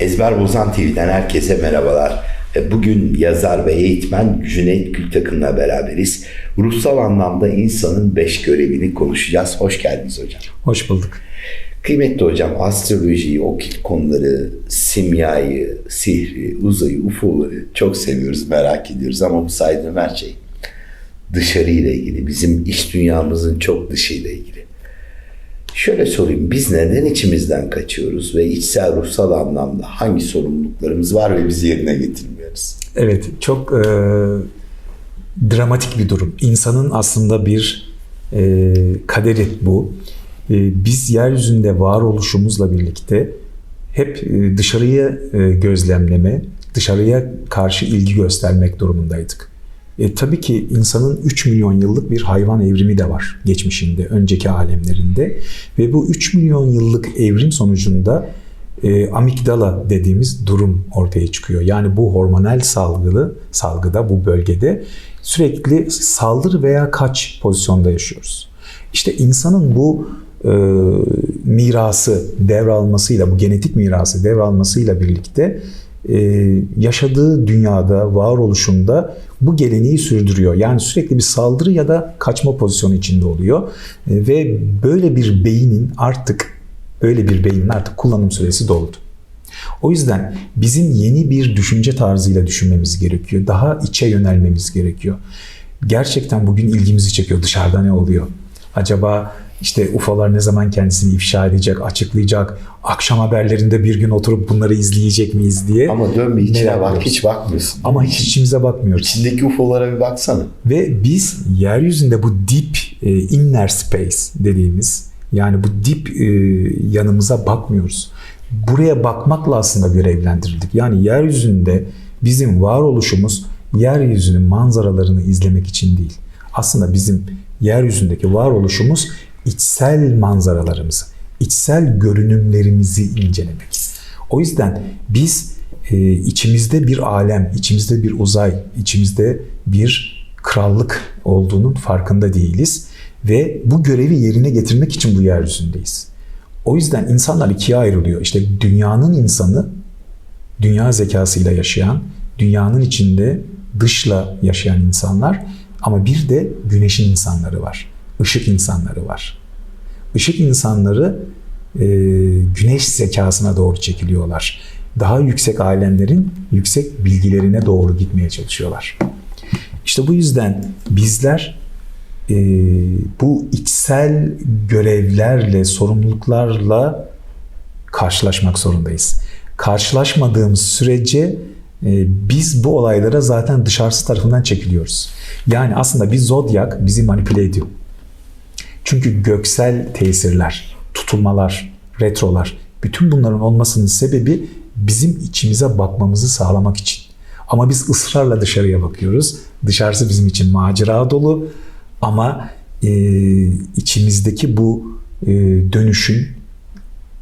Ezber Bozan TV'den herkese merhabalar. E, Bugün yazar ve eğitmen Cüneyt Gültakın'la beraberiz. Ruhsal anlamda insanın beş görevini konuşacağız. Hoş geldiniz hocam. Hoş bulduk. Kıymetli hocam astrolojiyi, okült konuları, simyayı, sihri, uzayı, ufoları çok seviyoruz, merak ediyoruz ama bu saydığım her şey dışarıyla ilgili, bizim iş dünyamızın çok dışıyla ilgili. Şöyle sorayım, biz neden içimizden kaçıyoruz ve içsel ruhsal anlamda hangi sorumluluklarımız var ve biz yerine getirmiyoruz? Evet, çok e, dramatik bir durum. İnsanın aslında bir e, kaderi bu. E, biz yeryüzünde varoluşumuzla birlikte hep e, dışarıya e, gözlemleme, dışarıya karşı ilgi göstermek durumundaydık. E, tabii ki insanın 3 milyon yıllık bir hayvan evrimi de var geçmişinde, önceki alemlerinde. Ve bu 3 milyon yıllık evrim sonucunda e, amigdala dediğimiz durum ortaya çıkıyor. Yani bu hormonal salgılı salgıda bu bölgede sürekli saldır veya kaç pozisyonda yaşıyoruz. İşte insanın bu e, mirası devralmasıyla, bu genetik mirası devralmasıyla birlikte yaşadığı dünyada, varoluşunda bu geleneği sürdürüyor. Yani sürekli bir saldırı ya da kaçma pozisyonu içinde oluyor. E, ve böyle bir beynin artık böyle bir beynin artık kullanım süresi doldu. O yüzden bizim yeni bir düşünce tarzıyla düşünmemiz gerekiyor. Daha içe yönelmemiz gerekiyor. Gerçekten bugün ilgimizi çekiyor dışarıda ne oluyor? Acaba işte UFO'lar ne zaman kendisini ifşa edecek, açıklayacak, akşam haberlerinde bir gün oturup bunları izleyecek miyiz diye. Ama dön bir içine bak, hiç bakmıyorsun. Ama hiç içimize bakmıyoruz. İçindeki UFO'lara bir baksana. Ve biz yeryüzünde bu deep e, inner space dediğimiz yani bu deep e, yanımıza bakmıyoruz. Buraya bakmakla aslında görevlendirildik. Yani yeryüzünde bizim varoluşumuz yeryüzünün manzaralarını izlemek için değil. Aslında bizim yeryüzündeki varoluşumuz içsel manzaralarımızı, içsel görünümlerimizi incelemek. O yüzden biz e, içimizde bir alem, içimizde bir uzay, içimizde bir krallık olduğunun farkında değiliz ve bu görevi yerine getirmek için bu yeryüzündeyiz. O yüzden insanlar ikiye ayrılıyor. İşte dünyanın insanı, dünya zekasıyla yaşayan, dünyanın içinde dışla yaşayan insanlar ama bir de güneşin insanları var. Işık insanları var. Işık insanları e, güneş zekasına doğru çekiliyorlar. Daha yüksek alemlerin yüksek bilgilerine doğru gitmeye çalışıyorlar. İşte bu yüzden bizler e, bu içsel görevlerle, sorumluluklarla karşılaşmak zorundayız. Karşılaşmadığımız sürece e, biz bu olaylara zaten dışarısı tarafından çekiliyoruz. Yani aslında bir zodyak bizi manipüle ediyor. Çünkü göksel tesirler, tutulmalar, retrolar, bütün bunların olmasının sebebi bizim içimize bakmamızı sağlamak için. Ama biz ısrarla dışarıya bakıyoruz. Dışarısı bizim için macera dolu ama e, içimizdeki bu e, dönüşün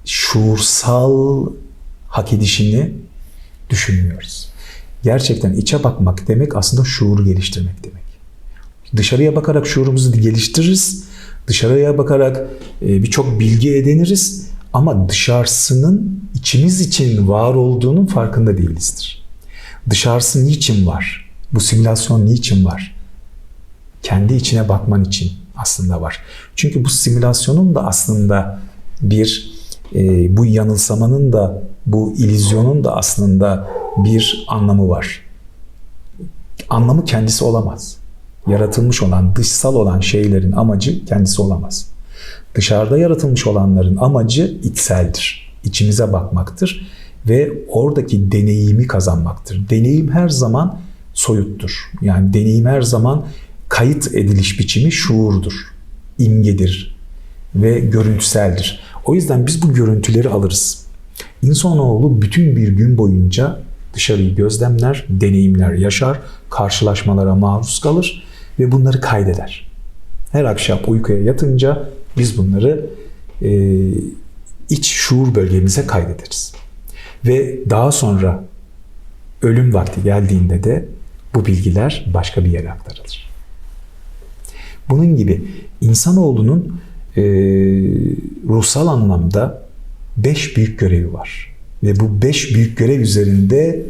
şuursal hak edişini düşünmüyoruz. Gerçekten içe bakmak demek aslında şuuru geliştirmek demek. Dışarıya bakarak şuurumuzu geliştiririz. Dışarıya bakarak e, birçok bilgi ediniriz. Ama dışarısının içimiz için var olduğunun farkında değilizdir. Dışarısı niçin var? Bu simülasyon niçin var? Kendi içine bakman için aslında var. Çünkü bu simülasyonun da aslında bir e, bu yanılsamanın da bu ilizyonun da aslında bir anlamı var. Anlamı kendisi olamaz. Yaratılmış olan, dışsal olan şeylerin amacı kendisi olamaz. Dışarıda yaratılmış olanların amacı içseldir. İçimize bakmaktır ve oradaki deneyimi kazanmaktır. Deneyim her zaman soyuttur. Yani deneyim her zaman kayıt ediliş biçimi şuurdur, imgedir ve görüntüseldir. O yüzden biz bu görüntüleri alırız. İnsanoğlu bütün bir gün boyunca dışarıyı gözlemler, deneyimler yaşar, karşılaşmalara maruz kalır ve bunları kaydeder. Her akşam uykuya yatınca biz bunları e, iç şuur bölgemize kaydederiz. Ve daha sonra ölüm vakti geldiğinde de bu bilgiler başka bir yere aktarılır. Bunun gibi insanoğlunun e, ruhsal anlamda beş büyük görevi var. ve bu beş büyük görev üzerinde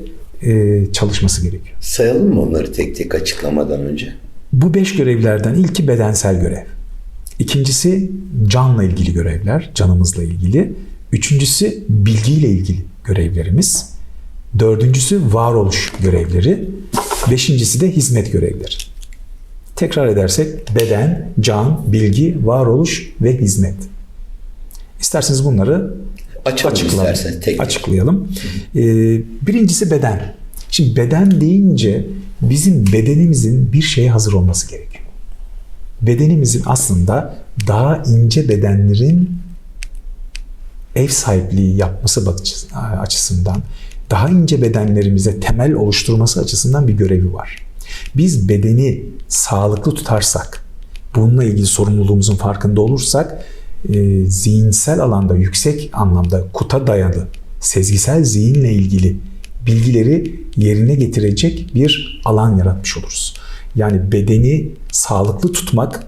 e, çalışması gerekiyor. Sayalım mı onları tek tek açıklamadan önce? Bu beş görevlerden ilki bedensel görev. İkincisi canla ilgili görevler, canımızla ilgili. Üçüncüsü bilgiyle ilgili görevlerimiz. Dördüncüsü varoluş görevleri. Beşincisi de hizmet görevleri. Tekrar edersek beden, can, bilgi, varoluş ve hizmet. İsterseniz bunları açıklayalım. istersen tek tek. Açıklayalım. Ee, birincisi beden. Şimdi beden deyince bizim bedenimizin bir şeye hazır olması gerekiyor. Bedenimizin aslında daha ince bedenlerin ev sahipliği yapması açısından daha ince bedenlerimize temel oluşturması açısından bir görevi var. Biz bedeni sağlıklı tutarsak, bununla ilgili sorumluluğumuzun farkında olursak, e, zihinsel alanda yüksek anlamda kuta dayalı, sezgisel zihinle ilgili bilgileri yerine getirecek bir alan yaratmış oluruz. Yani bedeni sağlıklı tutmak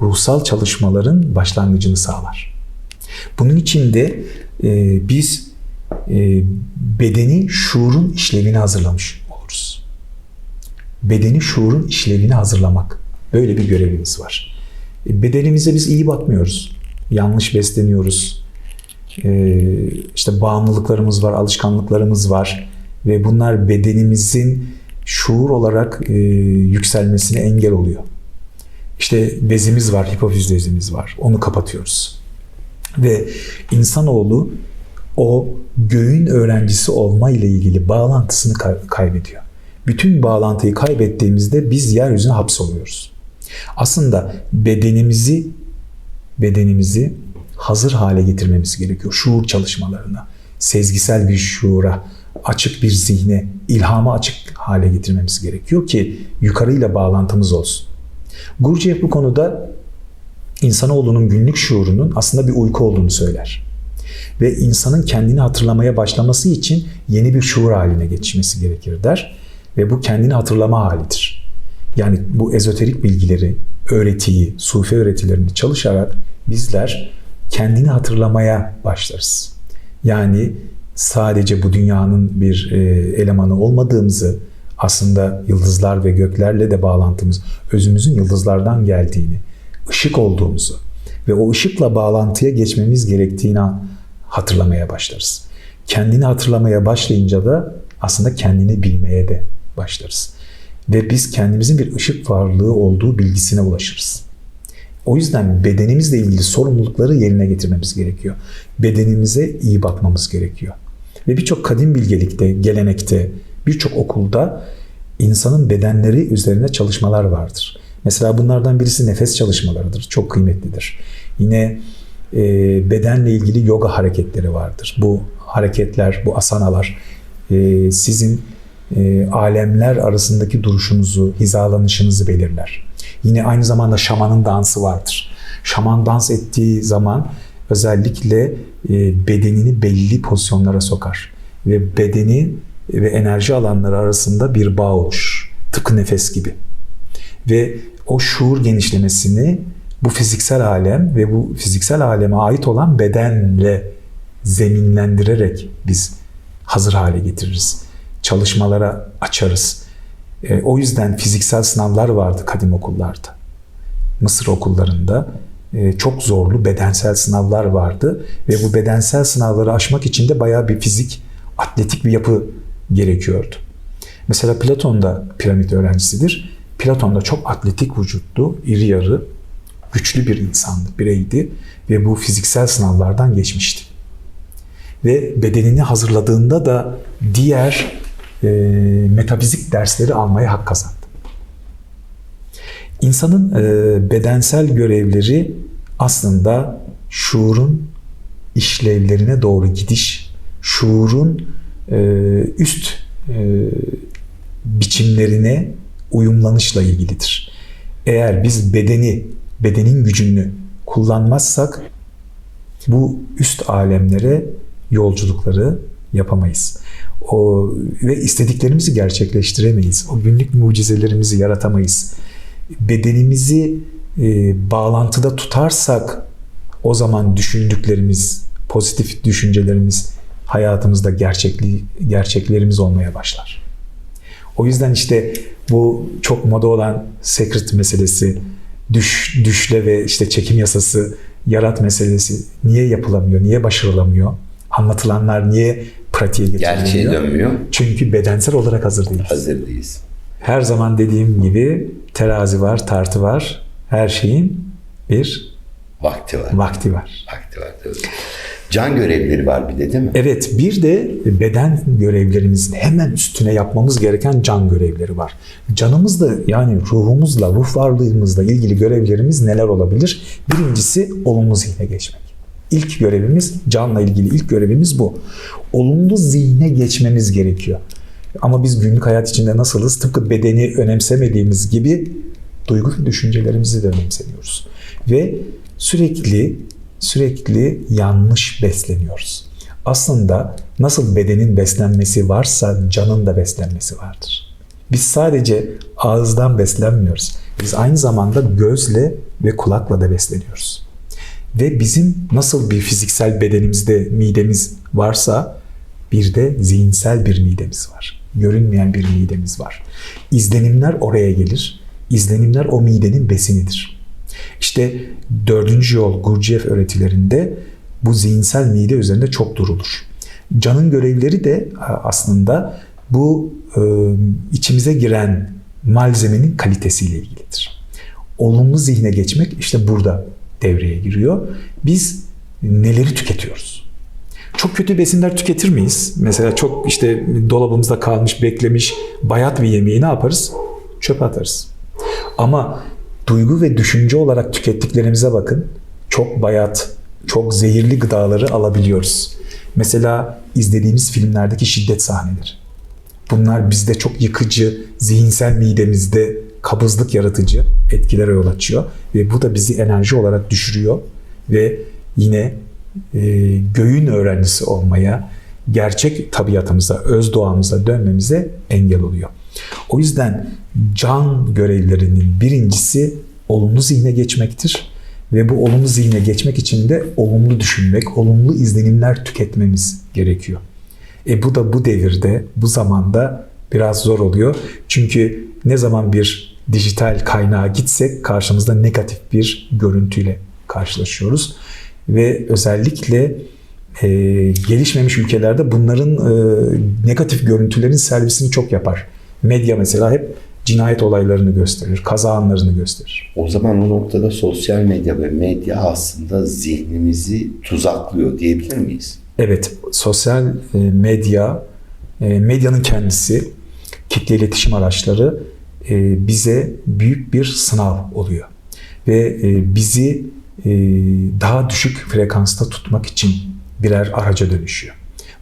ruhsal çalışmaların başlangıcını sağlar. Bunun için de e, biz e, bedeni şuurun işlevini hazırlamış oluruz. Bedeni şuurun işlevini hazırlamak. Böyle bir görevimiz var. E, bedenimize biz iyi bakmıyoruz. Yanlış besleniyoruz. E, işte bağımlılıklarımız var, alışkanlıklarımız var. Ve bunlar bedenimizin şuur olarak e, yükselmesine engel oluyor. İşte bezimiz var, hipofiz bezimiz var. Onu kapatıyoruz. Ve insanoğlu o göğün öğrencisi olma ile ilgili bağlantısını kay- kaybediyor. Bütün bağlantıyı kaybettiğimizde biz yeryüzüne hapsoluyoruz. Aslında bedenimizi bedenimizi hazır hale getirmemiz gerekiyor. Şuur çalışmalarına, sezgisel bir şuura, açık bir zihne, ilhama açık hale getirmemiz gerekiyor ki yukarıyla bağlantımız olsun. Gurdjieff bu konuda insanoğlunun günlük şuurunun aslında bir uyku olduğunu söyler. Ve insanın kendini hatırlamaya başlaması için yeni bir şuur haline geçmesi gerekir der. Ve bu kendini hatırlama halidir. Yani bu ezoterik bilgileri, öğretiyi, sufi öğretilerini çalışarak bizler kendini hatırlamaya başlarız. Yani sadece bu dünyanın bir e, elemanı olmadığımızı, aslında yıldızlar ve göklerle de bağlantımız, özümüzün yıldızlardan geldiğini, ışık olduğumuzu ve o ışıkla bağlantıya geçmemiz gerektiğini hatırlamaya başlarız. Kendini hatırlamaya başlayınca da aslında kendini bilmeye de başlarız. Ve biz kendimizin bir ışık varlığı olduğu bilgisine ulaşırız. O yüzden bedenimizle ilgili sorumlulukları yerine getirmemiz gerekiyor. Bedenimize iyi bakmamız gerekiyor. Ve birçok kadim bilgelikte, gelenekte, birçok okulda insanın bedenleri üzerine çalışmalar vardır. Mesela bunlardan birisi nefes çalışmalarıdır. Çok kıymetlidir. Yine e, bedenle ilgili yoga hareketleri vardır. Bu hareketler, bu asanalar e, sizin e, alemler arasındaki duruşunuzu, hizalanışınızı belirler. Yine aynı zamanda şamanın dansı vardır. Şaman dans ettiği zaman özellikle e, bedenini belli pozisyonlara sokar ve bedeni ve enerji alanları arasında bir bağ oluşur. Tıpkı nefes gibi. Ve o şuur genişlemesini bu fiziksel alem ve bu fiziksel aleme ait olan bedenle zeminlendirerek biz hazır hale getiririz. Çalışmalara açarız. E, o yüzden fiziksel sınavlar vardı kadim okullarda. Mısır okullarında çok zorlu bedensel sınavlar vardı ve bu bedensel sınavları aşmak için de bayağı bir fizik, atletik bir yapı gerekiyordu. Mesela Platon da piramit öğrencisidir. Platon da çok atletik vücutlu, iri yarı, güçlü bir insandı, bireydi ve bu fiziksel sınavlardan geçmişti. Ve bedenini hazırladığında da diğer e, metafizik dersleri almaya hak kazandı. İnsanın e, bedensel görevleri aslında şuurun işlevlerine doğru gidiş, şuurun e, üst e, biçimlerine uyumlanışla ilgilidir. Eğer biz bedeni, bedenin gücünü kullanmazsak bu üst alemlere yolculukları yapamayız. O ve istediklerimizi gerçekleştiremeyiz. O günlük mucizelerimizi yaratamayız. Bedenimizi e, bağlantıda tutarsak o zaman düşündüklerimiz, pozitif düşüncelerimiz hayatımızda gerçekli gerçeklerimiz olmaya başlar. O yüzden işte bu çok moda olan secret meselesi, düş, düşle ve işte çekim yasası, yarat meselesi niye yapılamıyor, niye başarılamıyor? Anlatılanlar niye pratiğe Gerçeğe geçirilmiyor? dönmüyor. Çünkü bedensel olarak hazır değiliz. Hazır değiliz. Her zaman dediğim gibi terazi var, tartı var. Her şeyin bir Vakti var. vakti var. Vakti var. tabii. Can görevleri var bir de değil mi? Evet bir de beden görevlerimizin hemen üstüne yapmamız gereken can görevleri var. Canımızla yani ruhumuzla, ruh varlığımızla ilgili görevlerimiz neler olabilir? Birincisi olumlu zihne geçmek. İlk görevimiz canla ilgili ilk görevimiz bu. Olumlu zihne geçmemiz gerekiyor. Ama biz günlük hayat içinde nasılız? Tıpkı bedeni önemsemediğimiz gibi duygu ve düşüncelerimizi de önemsemiyoruz. Ve sürekli sürekli yanlış besleniyoruz. Aslında nasıl bedenin beslenmesi varsa canın da beslenmesi vardır. Biz sadece ağızdan beslenmiyoruz. Biz aynı zamanda gözle ve kulakla da besleniyoruz. Ve bizim nasıl bir fiziksel bedenimizde midemiz varsa bir de zihinsel bir midemiz var. Görünmeyen bir midemiz var. İzlenimler oraya gelir. İzlenimler o midenin besinidir. İşte dördüncü yol Gurdjieff öğretilerinde bu zihinsel mide üzerinde çok durulur. Canın görevleri de aslında bu e, içimize giren malzemenin kalitesiyle ilgilidir. Olumlu zihne geçmek işte burada devreye giriyor. Biz neleri tüketiyoruz? Çok kötü besinler tüketir miyiz? Mesela çok işte dolabımızda kalmış, beklemiş bayat bir yemeği ne yaparız? Çöpe atarız. Ama duygu ve düşünce olarak tükettiklerimize bakın. Çok bayat, çok zehirli gıdaları alabiliyoruz. Mesela izlediğimiz filmlerdeki şiddet sahneleri. Bunlar bizde çok yıkıcı, zihinsel midemizde kabızlık yaratıcı etkilere yol açıyor. Ve bu da bizi enerji olarak düşürüyor. Ve yine e, göğün öğrencisi olmaya, gerçek tabiatımıza, öz doğamıza dönmemize engel oluyor. O yüzden can görevlerinin birincisi olumlu zihne geçmektir. Ve bu olumlu zihne geçmek için de olumlu düşünmek, olumlu izlenimler tüketmemiz gerekiyor. E bu da bu devirde, bu zamanda biraz zor oluyor. Çünkü ne zaman bir dijital kaynağa gitsek karşımızda negatif bir görüntüyle karşılaşıyoruz. Ve özellikle e, gelişmemiş ülkelerde bunların e, negatif görüntülerin servisini çok yapar. Medya mesela hep cinayet olaylarını gösterir, kaza anlarını gösterir. O zaman o noktada sosyal medya ve medya aslında zihnimizi tuzaklıyor diyebilir miyiz? Evet, sosyal e, medya, e, medyanın kendisi, kitle iletişim araçları e, bize büyük bir sınav oluyor. Ve bizi daha düşük frekansta tutmak için birer araca dönüşüyor.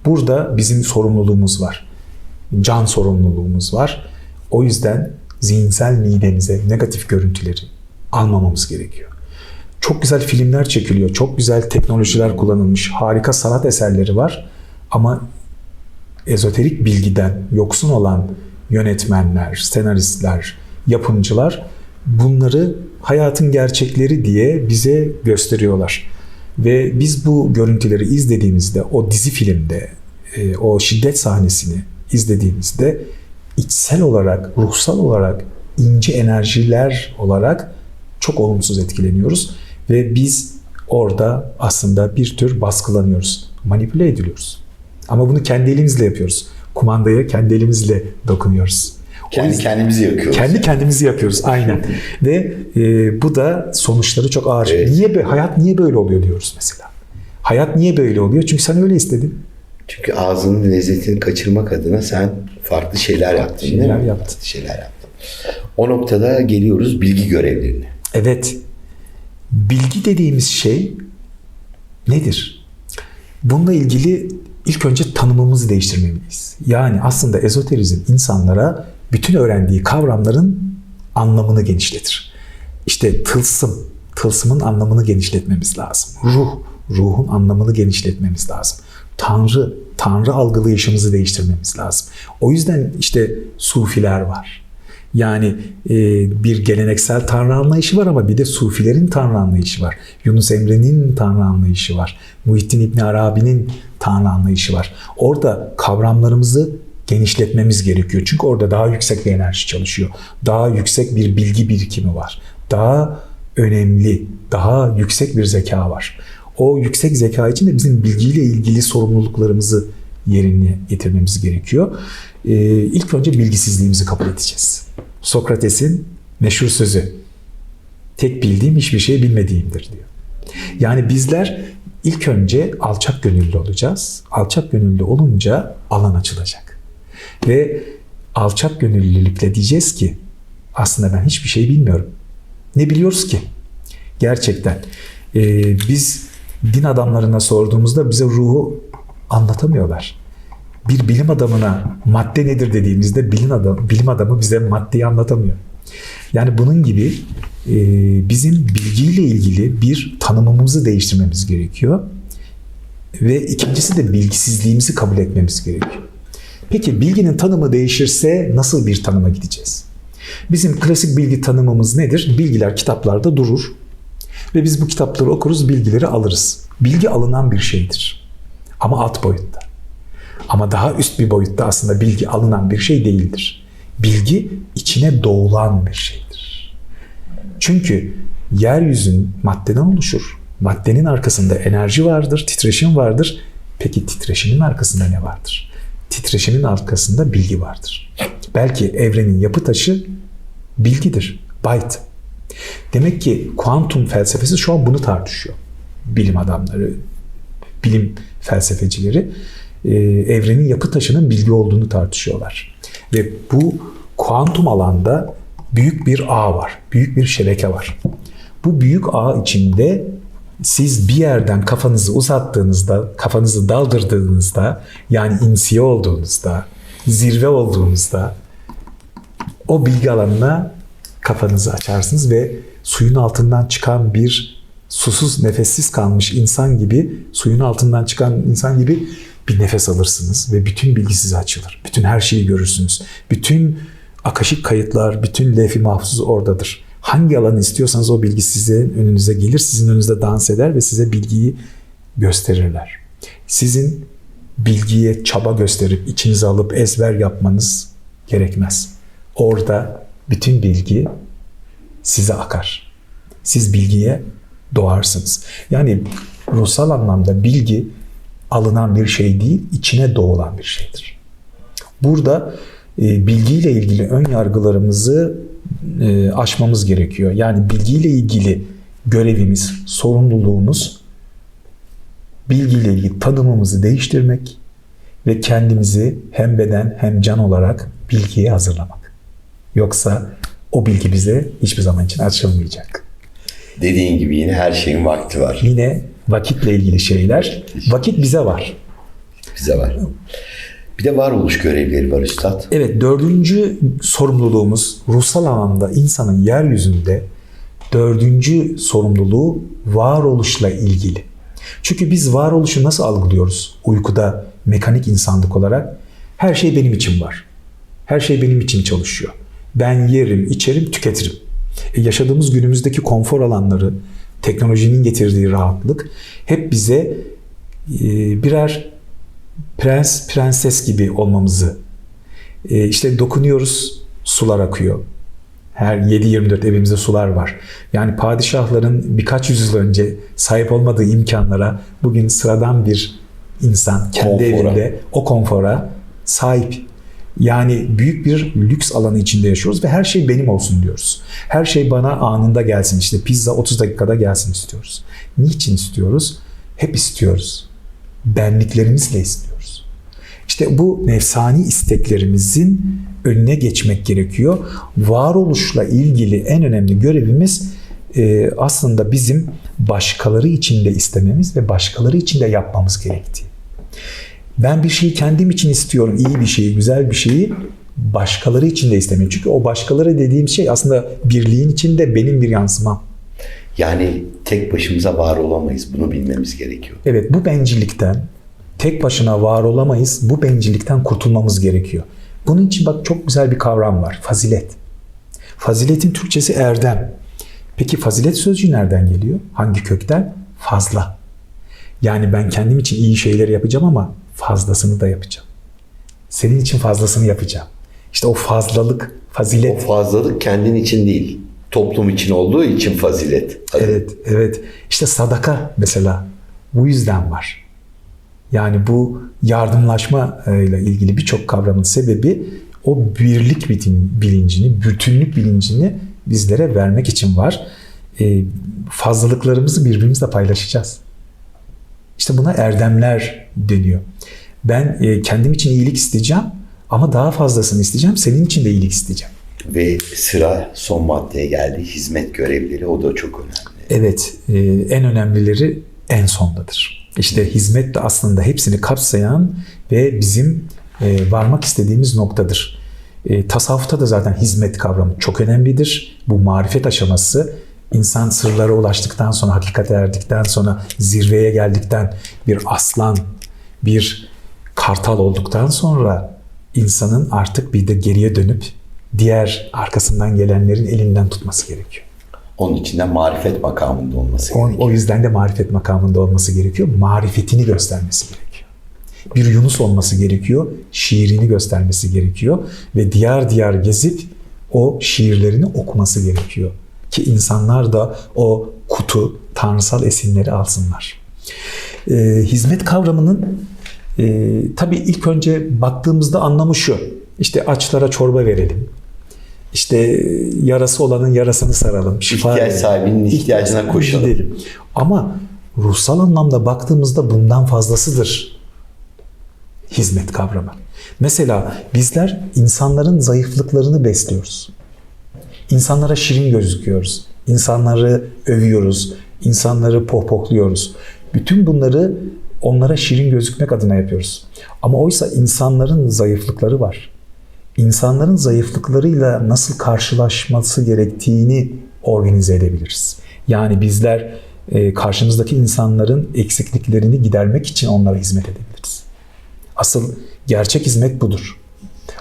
Burada bizim sorumluluğumuz var. Can sorumluluğumuz var. O yüzden zihinsel midemize negatif görüntüleri almamamız gerekiyor. Çok güzel filmler çekiliyor, çok güzel teknolojiler kullanılmış, harika sanat eserleri var. Ama ezoterik bilgiden yoksun olan yönetmenler, senaristler, yapımcılar bunları hayatın gerçekleri diye bize gösteriyorlar. Ve biz bu görüntüleri izlediğimizde, o dizi filmde, e, o şiddet sahnesini izlediğimizde içsel olarak, ruhsal olarak, ince enerjiler olarak çok olumsuz etkileniyoruz. Ve biz orada aslında bir tür baskılanıyoruz, manipüle ediliyoruz. Ama bunu kendi elimizle yapıyoruz. Kumandaya kendi elimizle dokunuyoruz. Kendi yüzden, kendimizi yakıyoruz. Kendi kendimizi yapıyoruz aynen. Ve e, bu da sonuçları çok ağır. Evet. Niye hayat niye böyle oluyor diyoruz mesela. Hayat niye böyle oluyor? Çünkü sen öyle istedin. Çünkü ağzının lezzetini kaçırmak adına sen farklı şeyler yaptın şeyler değil mi? Yaptın. Şeyler yaptın. O noktada geliyoruz bilgi görevlerine. Evet. Bilgi dediğimiz şey nedir? Bununla ilgili ilk önce tanımımızı değiştirmeliyiz. Yani aslında ezoterizm insanlara bütün öğrendiği kavramların anlamını genişletir. İşte tılsım, tılsımın anlamını genişletmemiz lazım. Ruh, ruhun anlamını genişletmemiz lazım. Tanrı, Tanrı algılayışımızı değiştirmemiz lazım. O yüzden işte sufiler var. Yani e, bir geleneksel tanrı anlayışı var ama bir de Sufilerin tanrı anlayışı var. Yunus Emre'nin tanrı anlayışı var. Muhittin İbni Arabi'nin tanrı anlayışı var. Orada kavramlarımızı genişletmemiz gerekiyor. Çünkü orada daha yüksek bir enerji çalışıyor. Daha yüksek bir bilgi birikimi var. Daha önemli, daha yüksek bir zeka var. O yüksek zeka için de bizim bilgiyle ilgili sorumluluklarımızı yerine getirmemiz gerekiyor. Ee, ilk önce bilgisizliğimizi kabul edeceğiz. Sokrates'in meşhur sözü. Tek bildiğim hiçbir şey bilmediğimdir diyor. Yani bizler ilk önce alçak gönüllü olacağız. Alçak gönüllü olunca alan açılacak. Ve alçak gönüllülükle diyeceğiz ki aslında ben hiçbir şey bilmiyorum. Ne biliyoruz ki? Gerçekten. Ee, biz din adamlarına sorduğumuzda bize ruhu anlatamıyorlar. Bir bilim adamına madde nedir dediğimizde bilim adamı, bilim adamı bize maddeyi anlatamıyor. Yani bunun gibi e, bizim bilgiyle ilgili bir tanımımızı değiştirmemiz gerekiyor. Ve ikincisi de bilgisizliğimizi kabul etmemiz gerekiyor. Peki bilginin tanımı değişirse nasıl bir tanıma gideceğiz? Bizim klasik bilgi tanımımız nedir? Bilgiler kitaplarda durur. Ve biz bu kitapları okuruz, bilgileri alırız. Bilgi alınan bir şeydir. Ama alt boyutta. Ama daha üst bir boyutta aslında bilgi alınan bir şey değildir. Bilgi içine doğulan bir şeydir. Çünkü yeryüzün maddeden oluşur. Maddenin arkasında enerji vardır, titreşim vardır. Peki titreşimin arkasında ne vardır? Titreşimin arkasında bilgi vardır. Belki evrenin yapı taşı bilgidir, byte. Demek ki kuantum felsefesi şu an bunu tartışıyor. Bilim adamları, bilim felsefecileri e, evrenin yapı taşının bilgi olduğunu tartışıyorlar. Ve bu kuantum alanda büyük bir ağ var, büyük bir şebeke var. Bu büyük ağ içinde siz bir yerden kafanızı uzattığınızda, kafanızı daldırdığınızda, yani insiye olduğunuzda, zirve olduğunuzda o bilgi alanına kafanızı açarsınız ve suyun altından çıkan bir susuz, nefessiz kalmış insan gibi, suyun altından çıkan insan gibi bir nefes alırsınız ve bütün bilgi size açılır. Bütün her şeyi görürsünüz. Bütün akaşik kayıtlar, bütün levh-i mahfuz oradadır. Hangi alanı istiyorsanız o bilgi sizin önünüze gelir, sizin önünüzde dans eder ve size bilgiyi gösterirler. Sizin bilgiye çaba gösterip içinize alıp ezber yapmanız gerekmez. Orada bütün bilgi size akar. Siz bilgiye doğarsınız. Yani ruhsal anlamda bilgi alınan bir şey değil, içine doğulan bir şeydir. Burada e, bilgiyle ilgili ön yargılarımızı e, aşmamız gerekiyor. Yani bilgiyle ilgili görevimiz, sorumluluğumuz bilgiyle ilgili tanımımızı değiştirmek ve kendimizi hem beden hem can olarak bilgiye hazırlamak. Yoksa o bilgi bize hiçbir zaman için açılmayacak. Dediğin gibi yine her şeyin vakti var. Yine vakitle ilgili şeyler. Vakit bize var. Bize var. Bir de varoluş görevleri var Üstad. Evet dördüncü sorumluluğumuz ruhsal anlamda insanın yeryüzünde dördüncü sorumluluğu varoluşla ilgili. Çünkü biz varoluşu nasıl algılıyoruz uykuda mekanik insanlık olarak? Her şey benim için var. Her şey benim için çalışıyor. Ben yerim, içerim, tüketirim. E yaşadığımız günümüzdeki konfor alanları, teknolojinin getirdiği rahatlık hep bize e, birer prens, prenses gibi olmamızı e, işte dokunuyoruz, sular akıyor. Her 7-24 evimizde sular var. Yani padişahların birkaç yüzyıl önce sahip olmadığı imkanlara bugün sıradan bir insan kendi Konfora. evinde o konfora sahip. Yani büyük bir lüks alanı içinde yaşıyoruz ve her şey benim olsun diyoruz. Her şey bana anında gelsin. İşte pizza 30 dakikada gelsin istiyoruz. Niçin istiyoruz? Hep istiyoruz. Benliklerimizle istiyoruz. İşte bu nefsani isteklerimizin önüne geçmek gerekiyor. Varoluşla ilgili en önemli görevimiz e, aslında bizim başkaları için de istememiz ve başkaları için de yapmamız gerektiği. Ben bir şeyi kendim için istiyorum, iyi bir şeyi, güzel bir şeyi başkaları için de istemiyorum. Çünkü o başkaları dediğim şey aslında birliğin içinde benim bir yansımam. Yani tek başımıza var olamayız. Bunu bilmemiz gerekiyor. Evet bu bencillikten tek başına var olamayız. Bu bencillikten kurtulmamız gerekiyor. Bunun için bak çok güzel bir kavram var. Fazilet. Faziletin Türkçesi erdem. Peki fazilet sözcüğü nereden geliyor? Hangi kökten? Fazla. Yani ben kendim için iyi şeyler yapacağım ama fazlasını da yapacağım. Senin için fazlasını yapacağım. İşte o fazlalık, O fazilet. fazlalık kendin için değil, toplum için olduğu için fazilet. Evet, evet. İşte sadaka mesela bu yüzden var. Yani bu yardımlaşma e, ile ilgili birçok kavramın sebebi o birlik bilincini, bütünlük bilincini bizlere vermek için var. E, fazlalıklarımızı birbirimizle paylaşacağız. İşte buna erdemler deniyor. Ben e, kendim için iyilik isteyeceğim ama daha fazlasını isteyeceğim. Senin için de iyilik isteyeceğim. Ve sıra son maddeye geldi. Hizmet görevleri o da çok önemli. Evet, en önemlileri en sondadır. İşte hizmet de aslında hepsini kapsayan ve bizim e, varmak istediğimiz noktadır. E, tasavvufta da zaten hizmet kavramı çok önemlidir. Bu marifet aşaması insan sırlara ulaştıktan sonra, hakikate erdikten sonra, zirveye geldikten bir aslan, bir kartal olduktan sonra insanın artık bir de geriye dönüp diğer arkasından gelenlerin elinden tutması gerekiyor. Onun için de marifet makamında olması O, gerekiyor. o yüzden de marifet makamında olması gerekiyor. Marifetini göstermesi gerekiyor. Bir Yunus olması gerekiyor. Şiirini göstermesi gerekiyor. Ve diyar diyar gezip o şiirlerini okuması gerekiyor. Ki insanlar da o kutu, tanrısal esinleri alsınlar. Ee, hizmet kavramının e, tabii ilk önce baktığımızda anlamı şu. İşte açlara çorba verelim. İşte yarası olanın yarasını saralım. Şifa İhtiyaç sahibinin ihtiyacına koşalım. Gidelim. Ama ruhsal anlamda baktığımızda bundan fazlasıdır hizmet kavramı. Mesela bizler insanların zayıflıklarını besliyoruz. İnsanlara şirin gözüküyoruz. İnsanları övüyoruz. insanları pohpohluyoruz. Bütün bunları onlara şirin gözükmek adına yapıyoruz. Ama oysa insanların zayıflıkları var. İnsanların zayıflıklarıyla nasıl karşılaşması gerektiğini organize edebiliriz. Yani bizler e, karşımızdaki insanların eksikliklerini gidermek için onlara hizmet edebiliriz. Asıl gerçek hizmet budur.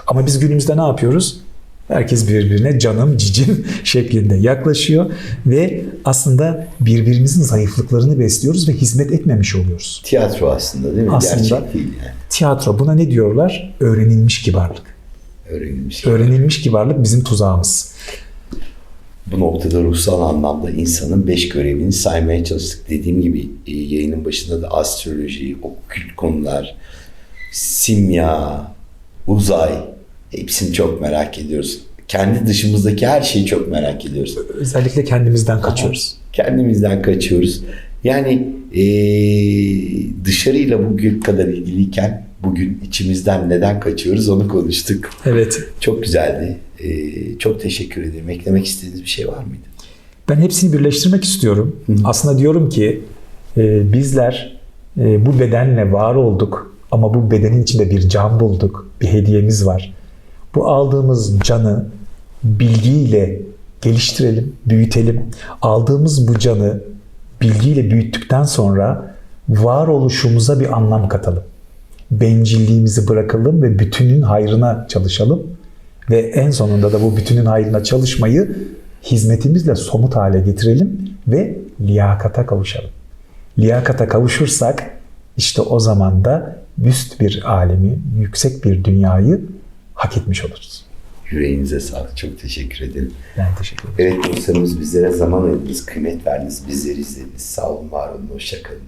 Ama biz günümüzde ne yapıyoruz? Herkes birbirine canım, cicim şeklinde yaklaşıyor ve aslında birbirimizin zayıflıklarını besliyoruz ve hizmet etmemiş oluyoruz. Tiyatro aslında değil mi? Aslında- Gerçek değil yani. Tiyatro buna ne diyorlar? Öğrenilmiş kibarlık. Öğrenilmiş. Öğrenilmiş kibarlık bizim tuzağımız. Bu noktada ruhsal anlamda insanın beş görevini saymaya çalıştık. Dediğim gibi e, yayının başında da astroloji, okült konular, simya, uzay hepsini çok merak ediyoruz. Kendi dışımızdaki her şeyi çok merak ediyoruz. Özellikle kendimizden kaçıyoruz. Kendimizden kaçıyoruz. Yani e, dışarıyla bugün kadar ilgiliyken bugün içimizden neden kaçıyoruz onu konuştuk. Evet. Çok güzeldi. E, çok teşekkür ederim. Eklemek istediğiniz bir şey var mıydı? Ben hepsini birleştirmek istiyorum. Aslında diyorum ki e, bizler e, bu bedenle var olduk ama bu bedenin içinde bir can bulduk. Bir hediyemiz var. Bu aldığımız canı bilgiyle geliştirelim, büyütelim. Aldığımız bu canı bilgiyle büyüttükten sonra varoluşumuza bir anlam katalım. Bencilliğimizi bırakalım ve bütünün hayrına çalışalım. Ve en sonunda da bu bütünün hayrına çalışmayı hizmetimizle somut hale getirelim ve liyakata kavuşalım. Liyakata kavuşursak işte o zaman da üst bir alemi, yüksek bir dünyayı hak etmiş oluruz. Yüreğinize sağlık. Çok teşekkür ederim. Ben teşekkür ederim. Evet dostlarımız bizlere zaman ayırdınız, kıymet verdiniz, bizleri izlediniz. Sağ olun, var olun, hoşça kalın.